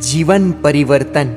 જીવન પરિવર્તન.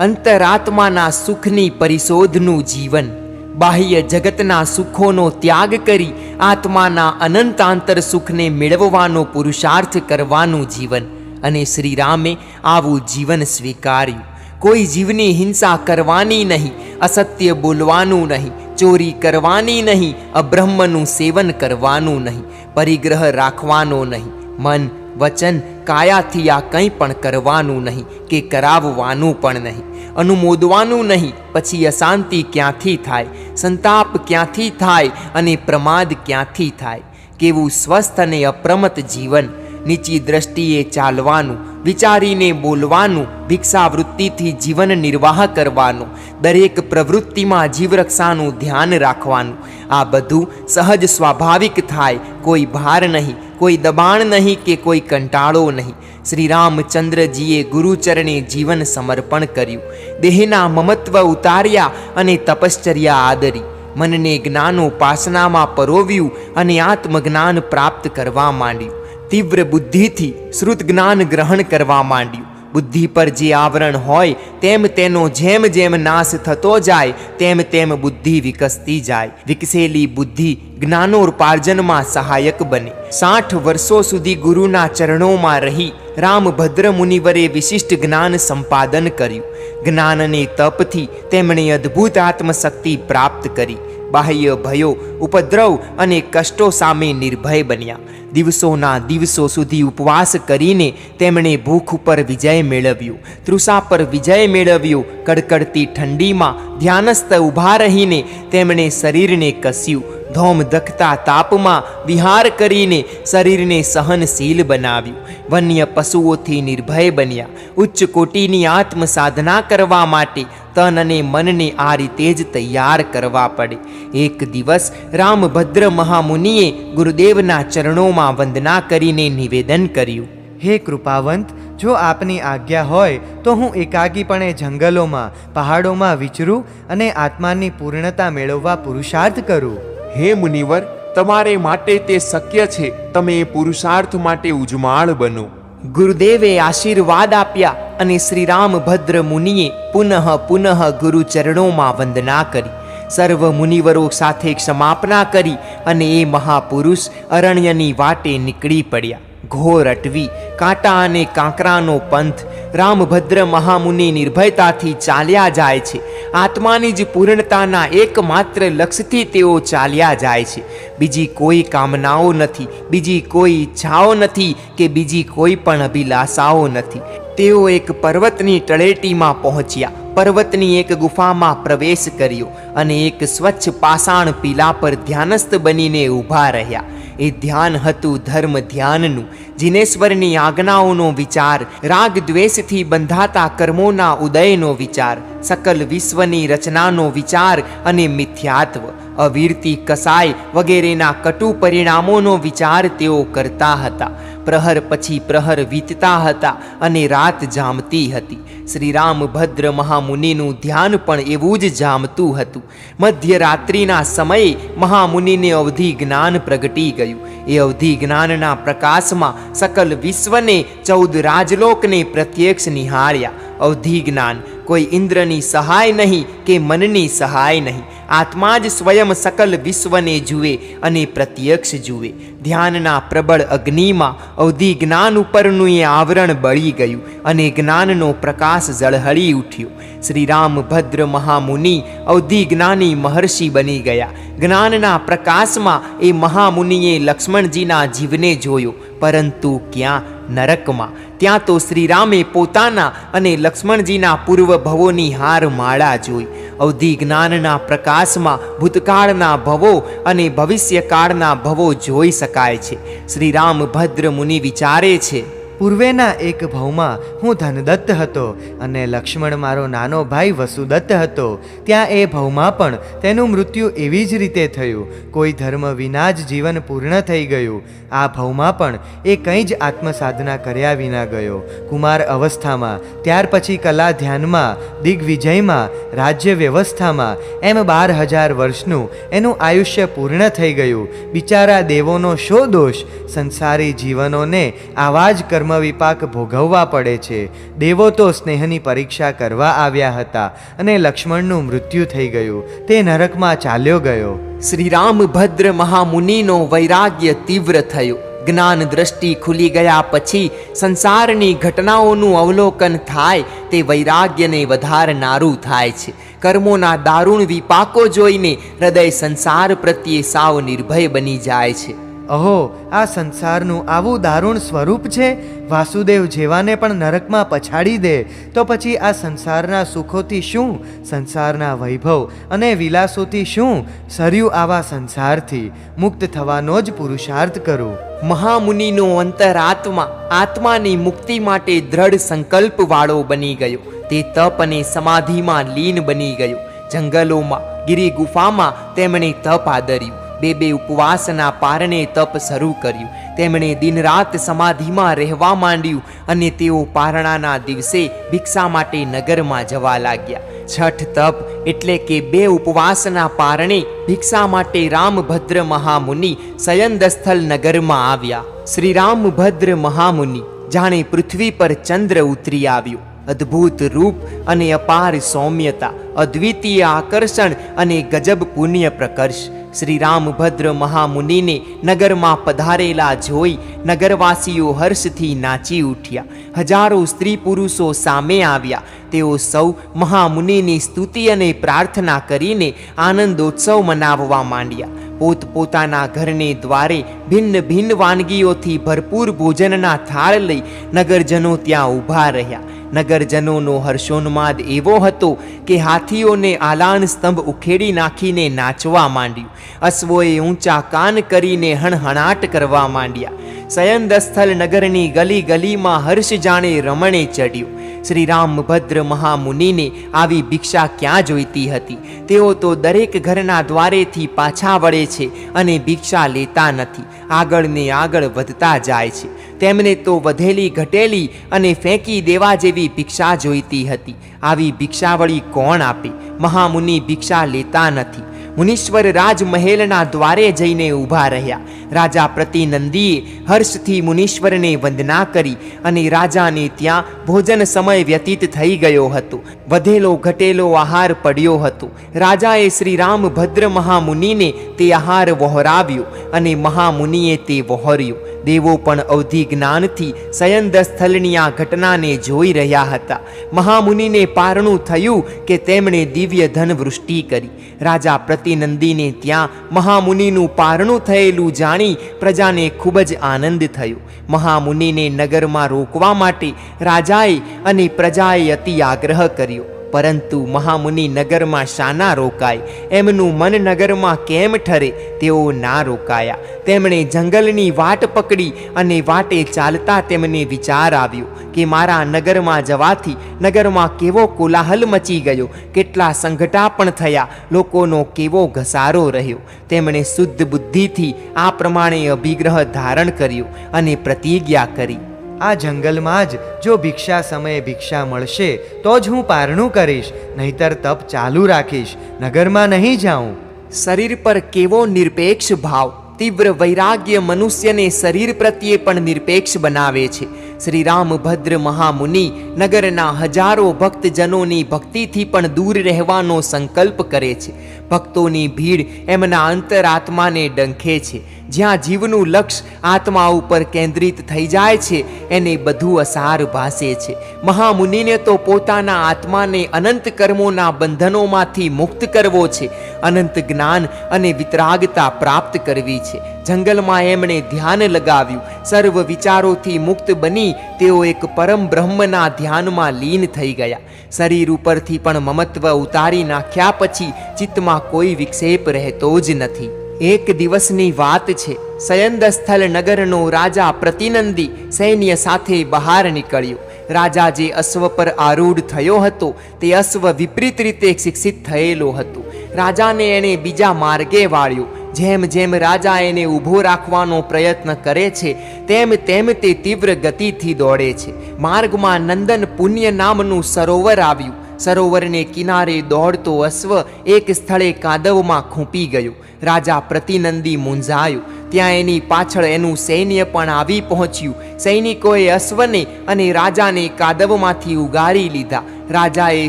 અંતરાત્માના સુખની પરિશોધનું જીવન. બાહ્ય જગતના સુખોનો ત્યાગ કરી આત્માના અનંતાંતર સુખને મેળવવાનો પુરુષાર્થ કરવાનું જીવન. અને શ્રીરામે આવું જીવન સ્વીકાર્યું. કોઈ જીવની હિંસા કરવાની નહીં, અસત્ય બોલવાનું નહીં, ચોરી કરવાની નહીં, અબ્રહ્મનું સેવન કરવાનું નહીં, પરિગ્રહ રાખવાનો નહીં. મન વચન કાયાથી આ કંઈ પણ કરવાનું નહીં કે કરાવવાનું પણ નહીં. અનુમોદવાનું નહીં, પછી અશાંતિ ક્યાંથી થાય? સંતાપ ક્યાંથી થાય અને પ્રમાદ ક્યાંથી થાય? કેવું સ્વસ્થ અને અપ્રમત જીવન? નીચી દ્રષ્ટિએ ચાલવાનું, વિચારીને બોલવાનું, ભિક્ષાવૃત્તિથી જીવન નિર્વાહ કરવાનો, દરેક પ્રવૃત્તિમાં જીવરક્ષાનું ધ્યાન રાખવાનું. આ બધું સહજ સ્વાભાવિક થાય, કોઈ ભાર નહીં. કોઈ દબાણ નહીં કે કોઈ કંટાળો નહીં. શ્રી રામચંદ્રજીએ ગુરુચરણે જીવન સમર્પણ કર્યું. દેહના મમત્વ ઉતાર્યા અને તપશ્ચર્યા આદરી. મનને જ્ઞાનોપાસનામાં પરોવ્યું અને આત્મજ્ઞાન પ્રાપ્ત કરવા માંડ્યું. તીવ્ર બુદ્ધિથી શ્રુત જ્ઞાન ગ્રહણ કરવા માંડ્યું. બુદ્ધિ પર જે આવરણ હોય, તેમ તેનો જેમ જેમ નાશ થતો જાય, તેમ તેમ બુદ્ધિ વિકસતી જાય. વિકસેલી બુદ્ધિ જ્ઞાનોપાર્જનમાં સહાયક બને. સાઠ વર્ષો સુધી ગુરુના ચરણોમાં રહી, રામભદ્ર મુનિવરે વિશિષ્ટ જ્ઞાન સંપાદન કર્યું. જ્ઞાનની તપથી તેમણે અદ્ભુત આત્મશક્તિ પ્રાપ્ત કરી. બાહ્ય ભયો, ઉપદ્રવ અને કષ્ટો સામે નિર્ભય બન્યા. દિવસોના દિવસો સુધી ઉપવાસ કરીને તેમણે ભૂખ ઉપર વિજય મેળવ્યો. તૃષા પર વિજય મેળવ્યો. કડકડતી ઠંડીમાં ધ્યાનસ્થ ઊભા રહીને તેમણે શરીરને કસ્યું. ધોમ દખતા તાપમાં વિહાર કરીને શરીરને સહનશીલ બનાવ્યું. વન્ય પશુઓથી નિર્ભય બન્યા. ઉચ્ચ કોટીની આત્મ સાધના કરવા માટે તન અને મનને આ રીતે જ તૈયાર કરવા પડે. એક દિવસ રામભદ્ર મહામુનિએ ગુરુદેવના ચરણોમાં વંદના કરીને નિવેદન કર્યું હે કૃપાવંત જો આપની આજ્ઞા હોય તો હું એકાગીપણે જંગલોમાં પહાડોમાં વિચરું અને આત્માની પૂર્ણતા મેળવવા પુરુષાર્થ કરું. હે મુનિવર તમારે માટે તે શક્ય છે. તમે એ પુરુષાર્થ માટે ઉજમાળ બનો. ગુરુદેવે આશીર્વાદ આપ્યા. અને શ્રી રામભદ્ર મુનિએ પુનઃ પુનઃ ગુરુચરણોમાં વંદના કરી. સર્વ મુનિવરો સાથે ક્ષમાપના કરી અને એ મહાપુરુષ અરણ્યની વાટે નીકળી પડ્યા. ઘોર અટવી, કાંટા અને કાંકરાનો પંથ રામભદ્ર મહામુનિ નિર્ભયતાથી ચાલ્યા જાય છે. આત્માની જ પૂર્ણતાના એકમાત્ર લક્ષ્યથી તેઓ ચાલ્યા જાય છે. બીજી કોઈ કામનાઓ નથી, બીજી કોઈ ઈચ્છાઓ નથી કે બીજી કોઈ પણ અભિલાષાઓ નથી. તેઓ એક પર્વતની તળેટીમાં પહોંચ્યા. પર્વતની એક ગુફામાં પ્રવેશ કર્યો અને એક સ્વચ્છ પાષાણ પીલા પર ધ્યાનસ્થ બનીને ઊભા રહ્યા. એ ધ્યાન હતું ધર્મ ધ્યાનનું. જીનેશ્વરની આજ્ઞાઓનો વિચાર રાગ દ્વેષથી બંધાતા કર્મોના ઉદયનો વિચાર, સકલ વિશ્વની રચનાનો વિચાર અને મિથ્યાત્વ, અવિરતી કસાય વગેરેના કટુ પરિણામોનો વિચાર તેઓ કરતા હતા. પ્રહર પછી પ્રહર વીતતા હતા અને રાત જામતી હતી. શ્રી રામભદ્ર મહામુનિનું ધ્યાન પણ એવું જ જામતું હતું. મધ્યરાત્રિના સમયે મહામુનિને અવધિ જ્ઞાન પ્રગટી ગયું. એ અવધિ જ્ઞાનના પ્રકાશમાં સકલ વિશ્વને ચૌદ રાજલોકને પ્રત્યક્ષ નિહાળ્યા. અવધિ જ્ઞાન કોઈ ઇન્દ્રની સહાય નહીં કે મનની સહાય નહીં. આત્મા જ સ્વયં સકલ વિશ્વને જુએ અને પ્રત્યક્ષ જુએ. ધ્યાનના પ્રબળ અગ્નિમાં અવધિ જ્ઞાન ઉપરનું એ આવરણ બળી ગયું અને જ્ઞાનનો પ્રકાશ ઝળહળી ઉઠ્યો. શ્રી રામભદ્ર મહામુનિ અવધિ જ્ઞાની મહર્ષિ બની ગયા. જ્ઞાનના પ્રકાશમાં એ મહામુનિએ લક્ષ્મણજીના જીવને જોયો, પરંતુ ક્યાં નરકમાં? ત્યાં તો શ્રીરામે પોતાના અને લક્ષ્મણજીના પૂર્વ ભવોની હાર માળા જોઈ. અવધિ જ્ઞાનના પ્રકાશમાં ભૂતકાળના ભવો અને ભવિષ્યકાળના ભવો જોઈ શકાય છે. શ્રી રામભદ્ર મુનિ વિચારે છે પૂર્વેના એક ભાવમાં હું ધનદત્ત હતો અને લક્ષ્મણ મારો નાનો ભાઈ વસુદત્ત હતો. ત્યાં એ ભાવમાં પણ તેનું મૃત્યુ એવી જ રીતે થયું. કોઈ ધર્મ વિના જ જીવન પૂર્ણ થઈ ગયું. આ ભાવમાં પણ એ કંઈ જ આત્મસાધના કર્યા વિના ગયો. કુમાર અવસ્થામાં, ત્યાર પછી કલા ધ્યાનમાં, દિગ્વિજયમાં, રાજ્ય વ્યવસ્થામાં, એમ બાર હજાર વર્ષનું એનું આયુષ્ય પૂર્ણ થઈ ગયું. બિચારા દેવોનો શો દોષ? સંસારી જીવનોને આવા જ કર્મ વિપાક ભોગવવા પડે છે. દેવો તો સ્નેહની પરીક્ષા કરવા આવ્યા હતા અને લક્ષ્મણનું મૃત્યુ થઈ ગયું. તે નરકમાં ચાલ્યો ગયો. શ્રી રામભદ્ર મહામુનિનો વૈરાગ્ય તીવ્ર થયું. જ્ઞાન દ્રષ્ટિ ખુલી ગયા પછી સંસારની ઘટનાઓનું અવલોકન થાય તે વૈરાગ્યને વધારનારું થાય છે. કર્મોના દારૂણ વિપાકો જોઈને હૃદય સંસાર પ્રત્યે સાવ નિર્ભય બની જાય છે. અહો, આ સંસારનું આવું દારૂણ સ્વરૂપ છે, વાસુદેવ જેવાને પણ નરકમાં પછાડી દે, તો પછી આ સંસારના સુખોથી શું, સંસારના વૈભવ અને વિલાસોથી શું, સર્યું આવા સંસારથી, મુક્ત થવાનો જ પુરુષાર્થ કરું. મહામુનિનો અંતરાત્મા આત્માની મુક્તિ માટે દ્રઢ સંકલ્પવાળો બની ગયો. તે તપ અને સમાધિમાં લીન બની ગયો. જંગલોમાં ગિરી ગુફામાં તેમણે તપ આદર્યું. બે બે ઉપવાસના પારણે તપ શરૂ કર્યું. તેમણે દિનરાત સમાધિમાં રહેવા માંડ્યું અને તેઓ પારણાના દિવસે ભિક્ષા માટે નગરમાં જવા લાગ્યા. છઠ તપ એટલે કે બે ઉપવાસના પારણે ભિક્ષા માટે રામભદ્ર મહામુનિ સયંદસ્થલ નગરમાં આવ્યા. શ્રી રામભદ્ર મહામુનિ જાણે પૃથ્વી પર ચંદ્ર ઉતરી આવ્યો. અદ્ભુત રૂપ અને અપાર સૌમ્યતા, અદ્વિતીય આકર્ષણ અને ગજબ પુણ્ય પ્રકર્ષ. શ્રી રામભદ્ર મહામુનિને નગરમાં પધારેલા જોઈ નગરવાસીઓ હર્ષથી નાચી ઉઠ્યા. હજારો સ્ત્રી પુરુષો સામે આવ્યા. તેઓ સૌ મહામુનિની સ્તુતિ અને પ્રાર્થના કરીને આનંદોત્સવ મનાવવા માંડ્યા. પોતપોતાના ઘરને દ્વારે ભિન્ન ભિન્ન વાનગીઓથી ભરપૂર ભોજનના થાળ લઈ નગરજનો ત્યાં ઊભા રહ્યા. નગરજનોનો હર્ષોન્માદ એવો હતો કે હાથીઓને આલાન સ્તંભ ઉખેડી નાખીને નાચવા માંડ્યું. અશ્વોએ ઊંચા કાન કરીને હણહણાટ કરવા માંડ્યા. સયંદસ્થલ નગરની ગલી ગલીમાં હર્ષ જાણે રમણે ચડ્યું શ્રી રામભદ્ર મહામુનિને આવી ભિક્ષા ક્યાં જોઈતી હતી? તેઓ તો દરેક ઘરના દ્વારેથી પાછા વળે છે અને ભિક્ષા લેતા નથી. આગળ ને આગળ વધતા જાય છે. તેમને તો વધેલી ઘટેલી અને ફેંકી દેવા જેવી ભિક્ષા જોઈતી હતી. આવી ભિક્ષાવળી કોણ આપે? મહામુનિ ભિક્ષા લેતા નથી. મુનીશ્વર રાજમહેલના દ્વારે જઈને ઊભા રહ્યા. રાજા પ્રતિનંદીએ હર્ષથી મુનીશ્વરને વંદના કરી અને રાજાને ત્યાં ભોજન સમય વ્યતીત થઈ ગયો હતો. વધેલો ઘટેલો આહાર પડ્યો હતો. રાજાએ શ્રી રામભદ્ર મહામુનિને તે આહાર વહોરાવ્યો અને મહામુનિએ તે વહોર્યો. દેવો પણ અવધિ જ્ઞાનથી શયનદસ્થલની આ ઘટનાને જોઈ રહ્યા હતા. મહામુનિને પારણું થયું કે તેમણે દિવ્ય ધન વૃષ્ટિ કરી. રાજા પ્રતિનંદીને ત્યાં મહામુનિનું પારણું થયેલું જાણી પ્રજાને ખૂબ જ આનંદ થયો. મહામુનિને નગરમાં રોકવા માટે રાજાએ અને પ્રજાએ અતિ આગ્રહ કર્યો. પરંતુ મહામુનિ નગરમાં શાના રોકાય? એમનું મન નગરમાં કેમ ઠરે? તેઓ ના રોકાયા. તેમણે જંગલની વાટ પકડી અને વાટે ચાલતા તેમને વિચાર આવ્યો કે મારા નગરમાં જવાથી નગરમાં કેવો કોલાહલ મચી ગયો, કેટલા સંઘટા પણ થયા, લોકોનો કેવો ઘસારો રહ્યો. તેમણે શુદ્ધ બુદ્ધિથી આ પ્રમાણે અભિગ્રહ ધારણ કર્યો અને પ્રતિજ્ઞા કરી. આ જંગલમાં જ જો ભિક્ષા સમયે ભિક્ષા મળશે, તો જ હું પારણું કરીશ, નહીતર તપ ચાલુ રાખીશ, નગરમાં નહીં જાઉં. શરીર પર કેવો નિરપેક્ષ ભાવ? તીવ્ર વૈરાગ્ય મનુષ્યને શરીર પ્રત્યે પણ નિરપેક્ષ બનાવે છે. શ્રી રામભદ્ર મહામુનિ નગરના હજારો ભક્તજનોની ભક્તિથી પણ દૂર રહેવાનો સંકલ્પ કરે છે. ભક્તોની ભીડ એમના અંતરાત્માને ડંખે છે. જ્યાં જીવનું લક્ષ્ય આત્મા ઉપર કેન્દ્રિત થઈ જાય છે, એને બધું અસાર ભાસે છે. મહામુનિને તો પોતાના આત્માને અનંત કર્મોના બંધનોમાંથી મુક્ત કરવો છે, અનંત જ્ઞાન અને વિતરાગતા પ્રાપ્ત કરવી છે. જંગલમાં એમણે ધ્યાન લગાવ્યું, સર્વ વિચારોથી મુક્ત બની તેઓ એક પરમ બ્રહ્મના ધ્યાનમાં લીન થઈ ગયા. શરીર ઉપરથી પણ મમત્વ ઉતારી નાખ્યા પછી ચિત્તમાં કોઈ વિક્ષેપ રહેતો જ નથી. એક દિવસની વાત છે. સયંદસ્થલ નગરનો રાજા પ્રતિનંદી સૈન્ય સાથે બહાર નીકળ્યો. રાજા જે અશ્વ પર આરૂઢ થયો હતો, તે અશ્વ વિપરીત રીતે શિક્ષિત થયેલો હતો. રાજાને એણે બીજા માર્ગે વાળ્યો. જેમ જેમ રાજા એને ઊભો રાખવાનો પ્રયત્ન કરે છે, તેમ તેમ તે તીવ્ર ગતિથી દોડે છે. માર્ગમાં નંદન પુણ્ય નામનું સરોવર આવ્યું. સરોવરને કિનારે દોડતો અશ્વ એક સ્થળે કાદવમાં ખૂંપી ગયો. રાજા પ્રતિનંદી મૂંઝાયો. ત્યાં એની પાછળ એનું સૈન્ય પણ આવી પહોંચ્યું. સૈનિકોએ અશ્વને અને રાજાને કાદવમાંથી ઉગારી લીધા. રાજાએ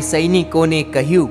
સૈનિકોને કહ્યું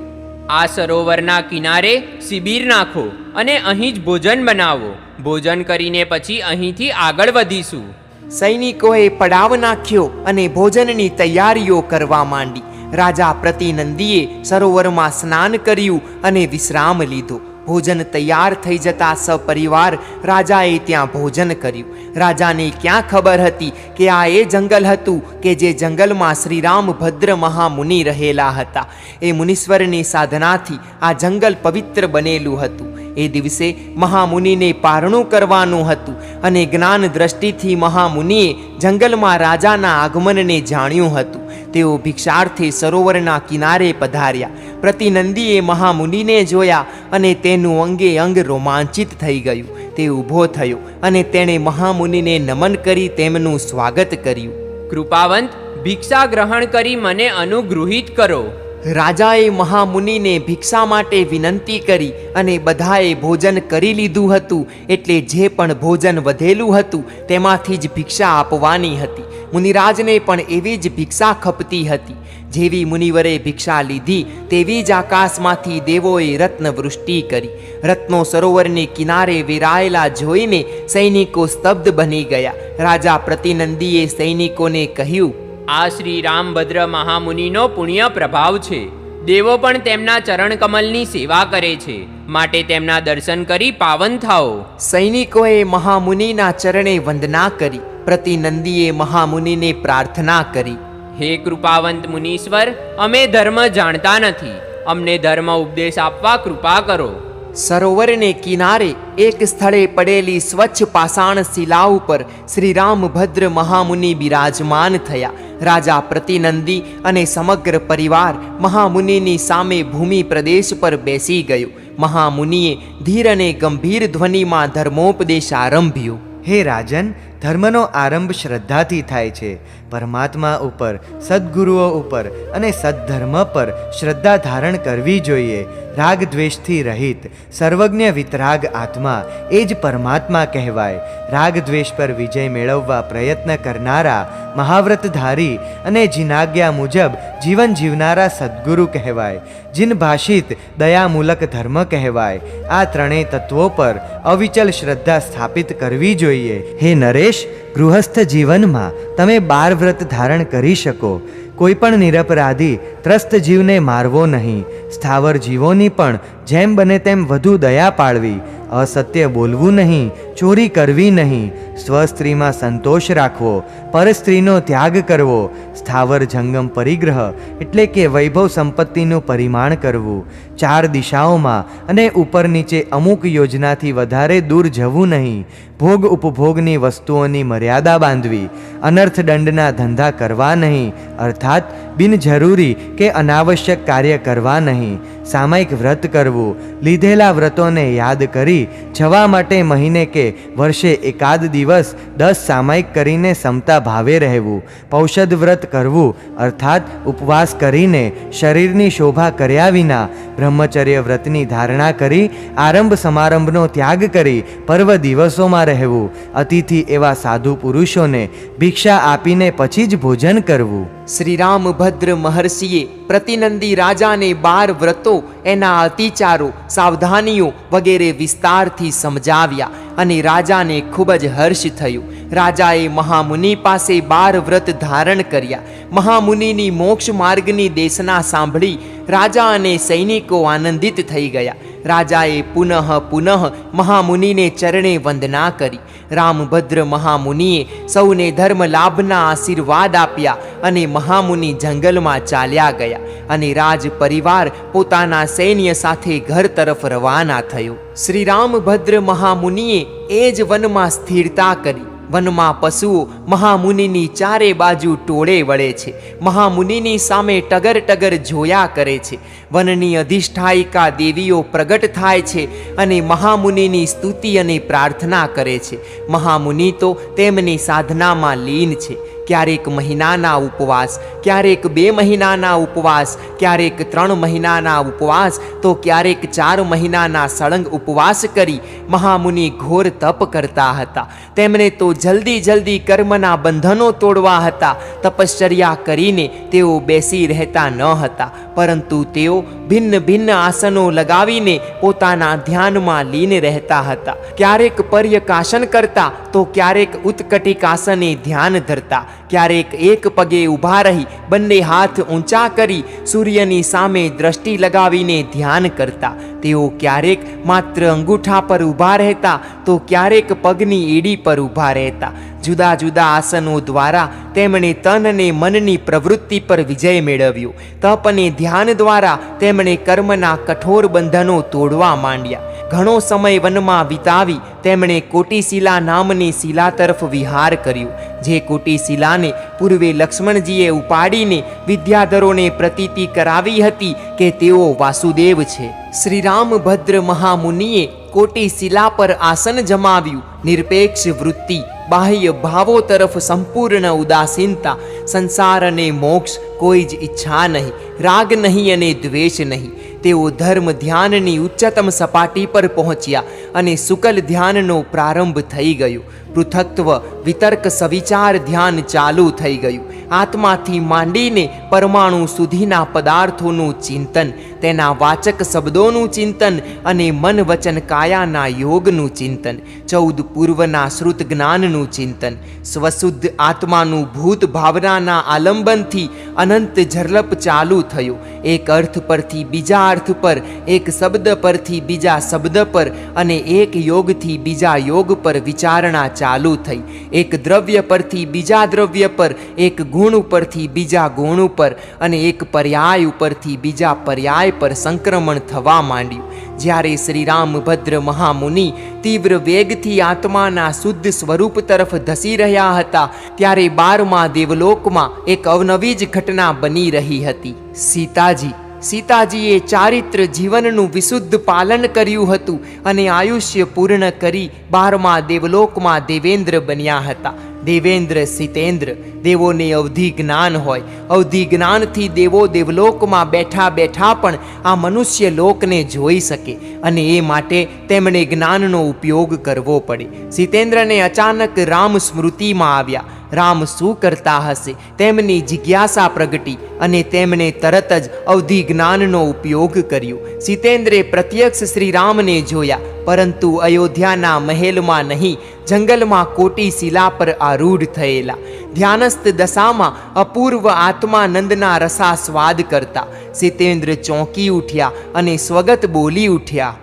આ સરોવરના કિનારે શિબિર નાખો અને અહીં જ ભોજન બનાવો. ભોજન કરીને પછી અહીંથી આગળ વધીશું. સૈનિકોએ પડાવ નાખ્યો અને ભોજનની તૈયારીઓ કરવા માંડી. રાજા પ્રતિનંદીએ સરોવરમાં સ્નાન કર્યું અને વિશ્રામ લીધો. ભોજન તૈયાર થઈ જતા સપરિવાર રાજાએ ત્યાં ભોજન કર્યું. રાજાને ક્યાં ખબર હતી કે આ એ જંગલ હતું કે જે જંગલમાં શ્રીરામ ભદ્ર મહામુનિ રહેલા હતા. એ મુનીશ્વરની સાધનાથી આ જંગલ પવિત્ર બનેલું હતું. એ દિવસે મહામુનિને પારણું કરવાનું હતું અને જ્ઞાન દ્રષ્ટિથી મહામુનિએ જંગલમાં રાજાના આગમનને જાણ્યું હતું. તેઓ ભિક્ષાર્થે સરોવરના કિનારે પધાર્યા. પ્રતિનંદીએ મહામુનિને જોયા અને તેનું અંગે અંગ રોમાંચિત થઈ ગયું. તે ઊભો થયો અને તેણે મહામુનિને નમન કરી તેમનું સ્વાગત કર્યું. કૃપાવંત, ભિક્ષા ગ્રહણ કરી મને અનુગૃહિત કરો. રાજાએ મહામુનિને ભિક્ષા માટે વિનંતી કરી અને બધાએ ભોજન કરી લીધું હતું, એટલે જે પણ ભોજન વધેલું હતું, તેમાંથી જ ભિક્ષા આપવાની હતી. મુનિરાજને પણ એવી જ ભિક્ષા ખપતી હતી. જેવી મુનિવરે ભિક્ષા લીધી, તેવી જ આકાશમાંથી દેવોએ રત્નવૃષ્ટિ કરી. રત્નો સરોવરને કિનારે વેરાયેલા જોઈને સૈનિકો સ્તબ્ધ બની ગયા. રાજા પ્રતિનંદીએ સૈનિકોને કહ્યું આ શ્રી રામભદ્ર મહામુનિનો પુણ્ય પ્રભાવ છે. દેવો પણ તેમના ચરણ કમલની સેવા કરે છે. માટે તેમના દર્શન કરી પાવન થાઓ. સૈનિકોએ મહામુનિના ચરણે વંદના કરી. પ્રતિનંદીએ મહામુનિને પ્રાર્થના કરી. હે કૃપાવંત મુનીશ્વર અમે ધર્મ જાણતા નથી. અમને ધર્મ ઉપદેશ આપવા કૃપા કરો. સરોવરને કિનારે એક સ્થળે પડેલી સ્વચ્છ પાષાણ શિલા ઉપર શ્રી રામભદ્ર મહામુનિ બિરાજમાન થયા. રાજા પ્રતિનંદી અને સમગ્ર પરિવાર મહામુનિની સામે ભૂમિ પ્રદેશ પર બેસી ગયો. મહામુનિએ ધીર અને ગંભીર ધ્વનિમાં ધર્મોપદેશ આરંભ્યો. હે રાજન ધર્મનો આરંભ શ્રદ્ધાથી થાય છે. પરમાત્મા ઉપર, સદ્ગુરુઓ ઉપર અને સદ્ધર્મ પર શ્રદ્ધા ધારણ કરવી જોઈએ. રાગ દ્વેષથી રહિત, સર્વજ્ઞ વિતરાગ આત્મા, એ જ પરમાત્મા કહેવાય. રાગ દ્વેષ પર વિજય મેળવવા પ્રયત્ન કરનારા, મહાવ્રતધારી અને જીનાજ્ઞા મુજબ જીવન જીવનારા સદ્ગુરુ કહેવાય. જીન ભાષિત, દયામૂલક ધર્મ કહેવાય. આ ત્રણેય તત્વો પર અવિચલ શ્રદ્ધા સ્થાપિત કરવી જોઈએ. હે નરેશ ગૃહસ્થ જીવનમાં તમે બાર વ્રત ધારણ કરી શકો. કોઈપણ નિરપરાધી ત્રસ્ત જીવને મારવો નહીં. સ્થાવર જીવોની પણ જેમ બને તેમ વધુ દયા પાળવી. અસત્ય બોલવું નહીં. ચોરી કરવી નહીં. સ્વસ્ત્રીમાં સંતોષ રાખવો, પરસ્ત્રીનો ત્યાગ કરવો, સ્થાવર જંગમ પરિગ્રહ એટલે કે વૈભવ સંપત્તિનું પરિમાણ કરવું. ચાર દિશાઓમાં અને ઉપર નીચે અમુક યોજનાથી વધારે દૂર જવું નહીં. ભોગ ઉપભોગની વસ્તુઓની મર્યાદા બાંધવી અનર્થ દંડના ધંધા કરવા નહીં. અર્થાત બિનજરૂરી કે અનાવશ્યક કાર્ય કરવા નહીં. સામાયિક વ્રત કરવું, લીધેલા વ્રતોને યાદ કરી, જવા માટે મહિને કે વર્ષે એકાદ દિવસ દસ સામાયિક કરીને સમતા ભાવે રહેવું. પૌષધ વ્રત કરવું, અર્થાત ઉપવાસ કરીને શરીરની શોભા કર્યા વિના બ્રહ્મચર્ય વ્રતની ધારણા કરી, આરંભ સમારંભનો ત્યાગ કરી, પર્વ દિવસોમાં રહેવું. અતિથિ એવા સાધુ પુરુષોને ભિક્ષા આપીને પછી જ ભોજન કરવું. શ્રી રામભદ્ર મહર્ષિએ પ્રતિનંદી રાજાને બાર વ્રતો, એના અતિચારો, સાવધાનીઓ વગેરે વિસ્તારથી સમજાવ્યા અને રાજાને ખૂબ જ હર્ષ થયું. રાજાએ મહામુનિ પાસે બાર વ્રત ધારણ કર્યા. મહામુનિની મોક્ષ માર્ગની દેશના સાંભળી રાજા અને સૈનિકો આનંદિત થઈ ગયા. રાજાએ પુનઃ પુનઃ મહામુનિને ચરણે વંદના કરી. રામભદ્ર મહામુનિએ સૌને ધર્મ લાભના આશીર્વાદ આપ્યા અને મહામુનિ જંગલમાં ચાલ્યા ગયા અને રાજ પરિવાર પોતાના સૈન્ય સાથે ઘર તરફ રવાના થયો. શ્રી રામભદ્ર મહામુનિએ એ જ વનમાં સ્થિરતા કરી. વનમાં પશુઓ મહામુનિની ચારે બાજુ ટોળે વળે છે. મહામુનિની સામે ટગર ટગર જોયા કરે છે. વનની અધિષ્ઠાયિકા દેવીઓ પ્રગટ થાય છે અને મહામુનિની સ્તુતિ અને પ્રાર્થના કરે છે. મહામુનિ તો તેમની સાધનામાં લીન છે. ક્યારેક મહિનાના ઉપવાસ, ક્યારેક બે મહિનાના ઉપવાસ, ક્યારેક ત્રણ મહિનાના ઉપવાસ, તો ક્યારેક ચાર મહિનાના સળંગ ઉપવાસ કરી મહામુનિ ઘોર તપ કરતા હતા. તેમણે તો જલ્દી જલ્દી કર્મના બંધનો તોડવા હતા. તપશ્ચર્યા કરીને તેઓ બેસી રહેતા ન હતા. પરંતુ તેઓ ભિન્ન ભિન્ન આસનો લગાવીને પોતાના ધ્યાનમાં લીન રહેતા હતા. ક્યારેક પર્યકાશન કરતા, તો ક્યારેક ઉત્કટિકાસને ધ્યાન ધરતા. ક્યારેક એક પગે ઊભા રહી બંને હાથ ઊંચા કરી સૂર્યની સામે દ્રષ્ટિ લગાવીને ધ્યાન કરતા. તેઓ ક્યારેક માત્ર અંગૂઠા પર ઊભા રહેતા તો ક્યારેક પગની એડી પર ઊભા રહેતા. જુદા જુદા આસનો દ્વારા તેમણે તન અને મનની પ્રવૃત્તિ પર વિજય મેળવ્યો. તપ અને ધ્યાન દ્વારા તેમણે કર્મના કઠોર બંધનો તોડવા માંડ્યા. ઘણો સમય વનમાં વિતાવી તેમણે કોટીશિલા નામની શિલા તરફ વિહાર કર્યો. જે કોટીશિલાને પૂર્વે લક્ષ્મણજીએ ઉપાડીને વિદ્યાધરોને પ્રતીતિ કરાવી હતી કે તેઓ વાસુદેવ છે. શ્રી રામભદ્ર મહામુનિએ કોટી શિલા પર આસન જમાવ્યું. નિરપેક્ષ વૃત્તિ, બાહ્ય ભાવો તરફ સંપૂર્ણ ઉદાસીનતા, સંસાર અને મોક્ષ કોઈ જ ઈચ્છા નહીં, રાગ નહીં અને દ્વેષ નહીં. તેઓ ધર્મ ધ્યાનની ઉચ્ચતમ સપાટી પર પહોંચ્યા અને શુકલ ધ્યાનનો પ્રારંભ થઈ ગયો. પૃથક્ત્વ વિતર્ક સવિચાર ધ્યાન ચાલુ થઈ ગયું આત્માથી માંડીને પરમાણુ સુધીના પદાર્થોનું ચિંતન, તેના વાચક શબ્દોનું ચિંતન અને મન વચન કાયાના યોગનું ચિંતન, ચૌદ પૂર્વના શ્રુત જ્ઞાનનું ચિંતન, સ્વશુદ્ધ આત્માનું ભૂત ભાવનાના આલંબનથી અનંત ઝરલપ ચાલુ થયો. એક અર્થ પરથી બીજા અર્થ પર, એક શબ્દ પરથી બીજા શબ્દ પર અને એક યોગથી બીજા યોગ પર વિચારણા ચાલુ થઈ. એક દ્રવ્ય પરથી બીજા દ્રવ્ય પર, એક ગુણ ઉપરથી બીજા ગુણ ઉપર અને એક પર્યાય ઉપરથી બીજા પર્યાય પર સંક્રમણ થવા માંડ્યું. જ્યારે શ્રી રામભદ્ર મહામુનિ તીવ્ર વેગથી આત્માના શુદ્ધ સ્વરૂપ તરફ ધસી રહ્યા હતા, ત્યારે બારમા દેવલોકમાં એક અવનવી જ ઘટના બની રહી હતી. સીતાજી સીતાજીએ ચારિત્ર જીવનનું વિશુદ્ધ પાલન કર્યું હતું અને આયુષ્ય પૂર્ણ કરી બારમા દેવલોકમાં દેવેન્દ્ર બન્યા હતા. દેવેન્દ્ર સીતેન્દ્ર, દેવોને અવધિ જ્ઞાન હોય. અવધિ જ્ઞાનથી દેવો દેવલોકમાં બેઠા બેઠા પણ આ મનુષ્ય લોકને જોઈ શકે અને એ માટે તેમણે જ્ઞાનનો ઉપયોગ કરવો પડે. સીતેન્દ્રને અચાનક રામ સ્મૃતિમાં આવ્યા. રામ શું કરતા હશે? તેમની જિજ્ઞાસા પ્રગટી અને તેમણે તરત જ અવધિ જ્ઞાનનો ઉપયોગ કર્યો. સીતેન્દ્રે પ્રત્યક્ષ શ્રી રામને જોયા, પરંતુ અયોધ્યાના મહેલમાં નહીં, જંગલમાં કોટી શિલા પર આરૂઢ થયેલા. ધ્યાનસ્થ દશામાં અપૂર્વ આત્માનંદના રસા સ્વાદ કરતા. સીતેન્દ્ર ચોંકી ઉઠ્યા અને સ્વગત બોલી ઉઠ્યા,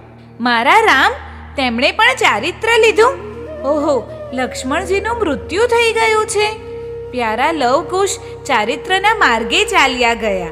મારા રામ, તેમણે પણ ચારિત્ર લીધું? ઓહો લક્ષ્મણજીનું મૃત્યુ થઈ ગયું છે. પ્યારા લવકુશ ચારિત્રના માર્ગે ચાલ્યા ગયા.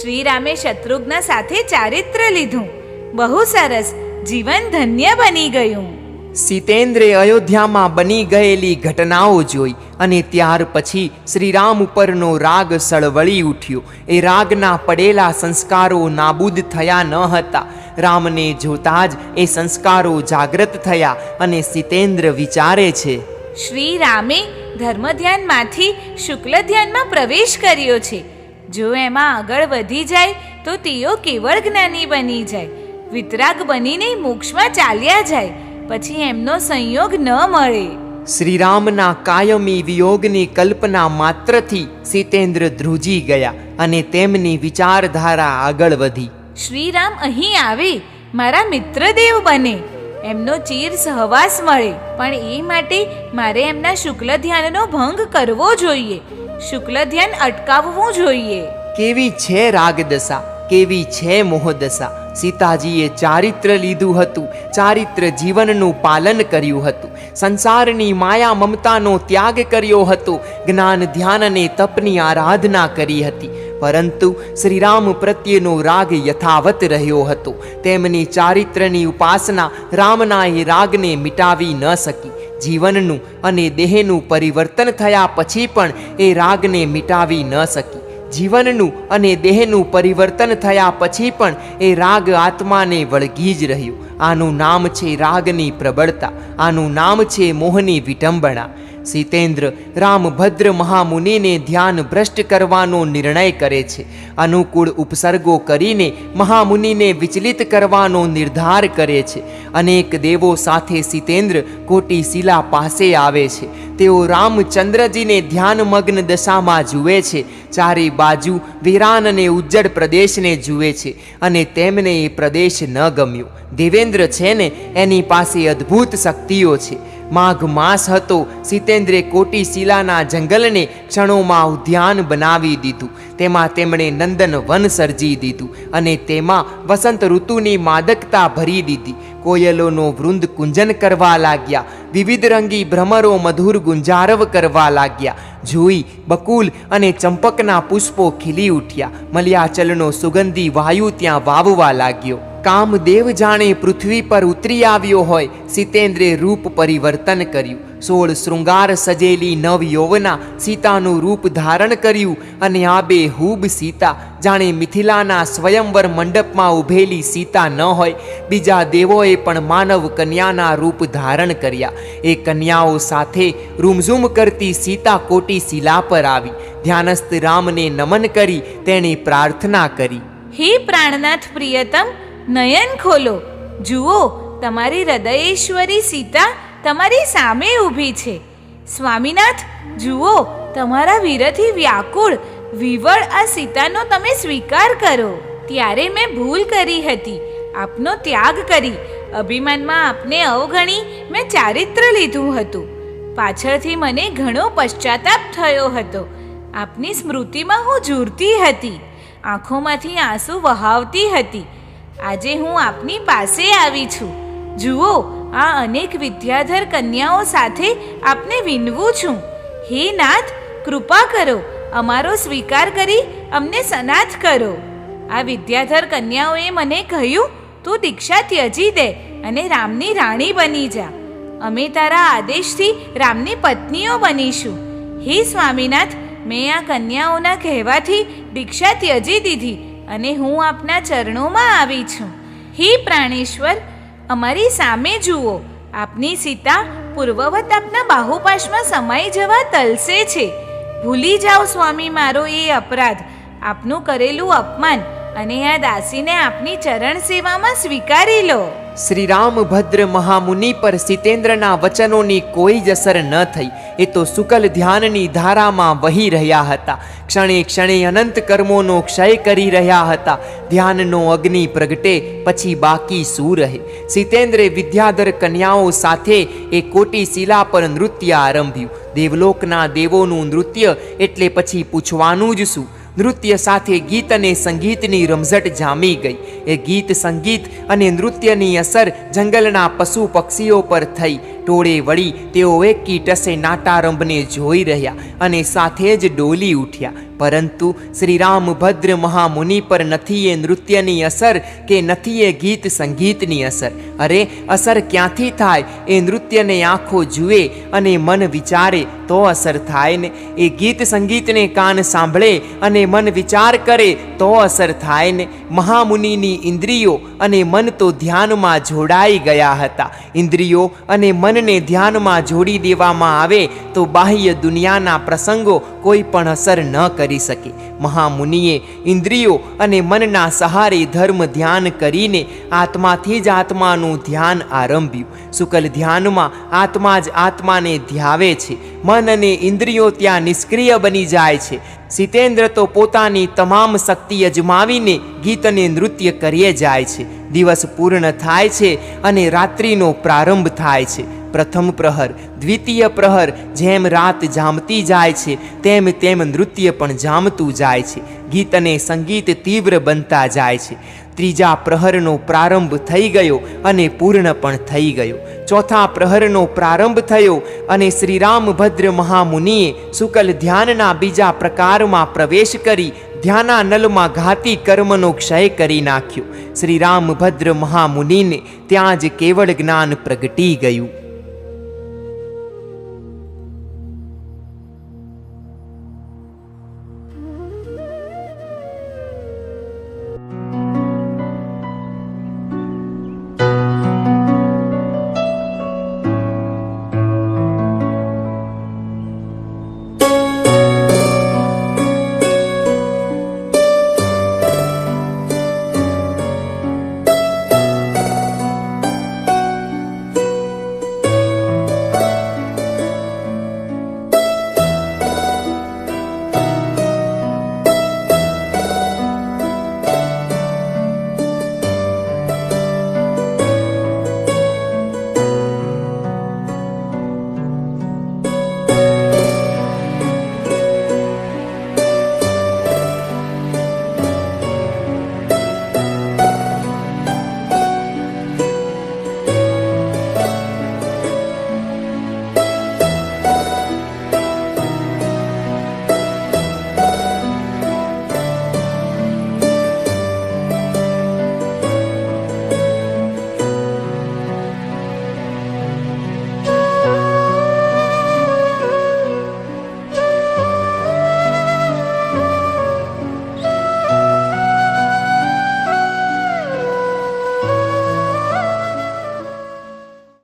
શ્રીરામે શત્રુઘ્ન સાથે ચારિત્ર લીધું. બહુ સરસ. જીવન ધન્ય બની ગયું. સીતેન્દ્રે અયોધ્યામાં બની ગયેલી ઘટનાઓ જોઈ અને ત્યાર પછી શ્રીરામ ઉપરનો રાગ સળવળી ઉઠ્યો. એ રાગના પડેલા સંસ્કારો નાબૂદ થયા ન હતા. રામને જોતા જ એ સંસ્કારો જાગૃત થયા અને સીતેન્દ્ર વિચારે છે શ્રી રામે ધર્મ ધ્યાનમાંથી શુક્લ ધ્યાનમાં પ્રવેશ કર્યો છે. જો એમાં આગળ વધી જાય, તો તેઓ કેવળ જ્ઞાની બની જાય. વિતરાગ બનીને મોક્ષમાં ચાલ્યા જાય. પછી એમનો સંયોગ ન મળે. શ્રીરામના કાયમી વિયોગની કલ્પના માત્રથી સીતેન્દ્ર ધ્રુજી ગયા અને તેમની વિચારધારા આગળ વધી. શ્રીરામ અહીં આવે મારા મિત્રદેવ બને. એમનો ચીર સહવાસ મળે પણ એ માટે મારે એમના શુક્લ ધ્યાનનો ભંગ કરવો જોઈએ. શુક્લ ધ્યાન અટકાવવું જોઈએ. કેવી છે રાગદશા? કેવી છે મોહદશા? સીતાજીએ ચારિત્ર લીધું હતું, ચારિત્ર જીવનનું પાલન કર્યું હતું, સંસારની માયા મમતાનો ત્યાગ કર્યો હતો, જ્ઞાન, ધ્યાન અને તપની આરાધના કરી હતી. પરંતુ શ્રીરામ પ્રત્યેનો રાગ યથાવત રહ્યો હતો. તેમની ચારિત્રની ઉપાસના રામના એ રાગને મિટાવી ન શકી. જીવનનું અને દેહનું પરિવર્તન થયા પછી પણ એ રાગને મિટાવી ન શકી. જીવનનું અને દેહનું પરિવર્તન થયા પછી પણ એ રાગ આત્માને વળગી જ રહ્યું. આનું નામ છે રાગની પ્રબળતા. આનું નામ છે મોહની વિટંબણા. સિતેન્દ્ર રામભદ્ર મહામુનિને ધ્યાન ભ્રષ્ટ કરવાનો નિર્ણય કરે છે. અનુકૂળ ઉપસર્ગો કરીને મહામુનિને વિચલિત કરવાનો નિર્ધાર કરે છે. અનેક દેવો સાથે સિતેન્દ્ર કોટી શિલા પાસે આવે છે. તેઓ રામચંદ્રજીને ધ્યાનમગ્ન દશામાં જુએ છે. ચારે બાજુ વિરાન અને ઉજ્જડ પ્રદેશને જુએ છે અને તેમને એ પ્રદેશ ન ગમ્યો. દેવેન્દ્ર છે ને એની પાસે અદ્ભુત શક્તિઓ છે. માઘ માસ હતો. સિતેન્દ્રે કોટી શિલાના જંગલને ક્ષણોમાં ઉદ્યાન બનાવી દીધું. તેમાં તેમણે નંદન વન સર્જી દીધું અને તેમાં વસંત ઋતુની માદકતા ભરી દીધી. કોયલોનો વૃંદ કુંજન કરવા લાગ્યા. વિવિધ રંગી ભ્રમરો મધુર ગુંજારવ કરવા લાગ્યા. જુઈ બકુલ અને ચંપકના પુષ્પો ખીલી ઉઠ્યા. મલ્યાચલનો સુગંધી વાયુ ત્યાં વાવવા લાગ્યો. કામદેવ જાણે પૃથ્વી પર ઉતરી આવ્યો હોય, સિતેન્દ્રે રૂપ પરિવર્તન કર્યું. સોળ શૃંગાર સજેલી નવ યૌવના સીતાનું રૂપ ધારણ કર્યું અને આબે હૂબ સીતા, જાણે મિથિલાના સ્વયંવર મંડપમાં ઊભેલી સીતા ન હોય, બીજા દેવોએ પણ માનવ કન્યાના રૂપ ધારણ કર્યા. એ કન્યાઓ સાથે રૂમઝૂમ કરતી સીતા કોટી શિલા પર આવી. ધ્યાનસ્થ રામને નમન કરી, તેણે પ્રાર્થના કરી. હે પ્રાણનાથ પ્રિયતમ નયન ખોલો. જુઓ, તમારી હૃદયેશ્વરી સીતા તમારી સામે ઊભી છે. સ્વામીનાથ, જુઓ, તમારા વીરથી વ્યાકુળ, વિવળ આ સીતાનો તમે સ્વીકાર કરો. ત્યારે મેં ભૂલ કરી હતી, આપનો ત્યાગ કરી. અભિમાનમાં આપને અવગણી મેં ચારિત્ર લીધું હતું. પાછળથી મને ઘણો પશ્ચાતાપ થયો હતો. આપની સ્મૃતિમાં હું ઝૂરતી હતી. આંખોમાંથી આંસુ વહાવતી હતી. આજે હું આપની પાસે આવી છું. જુઓ, આ અનેક વિદ્યાધર કન્યાઓ સાથે આપને વિનવું છું. હે નાથ, કૃપા કરો, અમારો સ્વીકાર કરી અમને સનાથ કરો. આ વિદ્યાધર કન્યાઓએ મને કહ્યું, તું દીક્ષા ત્યજી દે અને રામની રાણી બની જા. અમે તારા આદેશથી રામની પત્નીઓ બનીશું. હે સ્વામીનાથ, મેં આ કન્યાઓના કહેવાથી દીક્ષા ત્યજી દીધી અને હું આપના ચરણોમાં આવી છું. હે પ્રાણેશ્વર, અમારી સામે જુઓ. આપની સીતા પૂર્વવત આપના બાહુપાશમાં સમાઈ જવા તલસે છે. ભૂલી જાઓ સ્વામી મારો એ અપરાધ. આપનું કરેલું અપમાન અને આ દાસીને આપની ચરણ સેવામાં સ્વીકારી લો. શ્રી રામભદ્ર મહામુનિ પર સિતેન્દ્રના વચનોની કોઈ જ અસર ન થઈ. એ તો શુકલ ધ્યાનની ધારામાં વહી રહ્યા હતા. ક્ષણે ક્ષણે અનંત કર્મોનો ક્ષય કરી રહ્યા હતા. ધ્યાનનો અગ્નિ પ્રગટે, પછી બાકી શું રહે? સિતેન્દ્રે વિદ્યાધર કન્યાઓ સાથે એ કોટી શિલા પર નૃત્ય આરંભ્યું. દેવલોકના દેવોનું નૃત્ય એટલે પછી પૂછવાનું જ શું? નૃત્ય સાથે ગીત અને સંગીતની રમઝટ જામી ગઈ. એ ગીત, સંગીત અને નૃત્યની અસર જંગલના પશુ પક્ષીઓ પર થઈ. ટોળે વળી તેઓ એક કીટસે નાટારંભને જોઈ રહ્યા અને સાથે જ ડોલી ઉઠ્યા. પરંતુ શ્રી રામભદ્ર મહામુનિ પર નથી એ નૃત્યની અસર કે નથી એ ગીત સંગીતની અસર? અરે, અસર ક્યાંથી થાય? એ નૃત્યને આંખો જુએ અને મન વિચારે તો અસર થાય ને. એ ગીત સંગીતને કાન સાંભળે અને મન વિચાર કરે તો અસર થાય ને. મહામુનિની ઇન્દ્રિયો અને મન તો ધ્યાનમાં જોડાઈ ગયા હતા. ઇન્દ્રિયો અને મનને ધ્યાનમાં જોડી દેવામાં આવે તો બાહ્ય દુનિયાના પ્રસંગો કોઈ પણ અસર ન કરી શકે. મહામુનિએ ઇન્દ્રિયો અને મનના સહારે ધર્મ ધ્યાન કરીને આત્માથી જ આત્માનું ધ્યાન આરંભ્યું. શુકલ ધ્યાનમાં આત્મા જ આત્માને ધ્યાવે છે. મન અને ઇન્દ્રિયો ત્યાં નિષ્ક્રિય બની જાય છે. સિતેન્દ્ર તો પોતાની તમામ શક્તિ અજમાવીને ગીત અને નૃત્ય કરીએ જાય છે. દિવસ પૂર્ણ થાય છે અને રાત્રિનો પ્રારંભ થાય છે. પ્રથમ પ્રહર, દ્વિતીય પ્રહર જેમ રાત જામતી જાય છે, તેમ તેમ નૃત્ય પણ જામતું જાય છે, ગીત અને સંગીત તીવ્ર બનતા જાય છે. ત્રીજા પ્રહરનો પ્રારંભ થઈ ગયો અને પૂર્ણ પણ થઈ ગયો. ચોથા પ્રહરનો પ્રારંભ થયો અને શ્રી રામભદ્ર મહામુનિએ શુકલ ધ્યાનના બીજા પ્રકારમાં પ્રવેશ કરી ધ્યાના નલમાં ઘાતી કર્મનો ક્ષય કરી નાખ્યો. શ્રી રામભદ્ર મહામુનિને ત્યાં જ કેવળ જ્ઞાન પ્રગટી ગયું.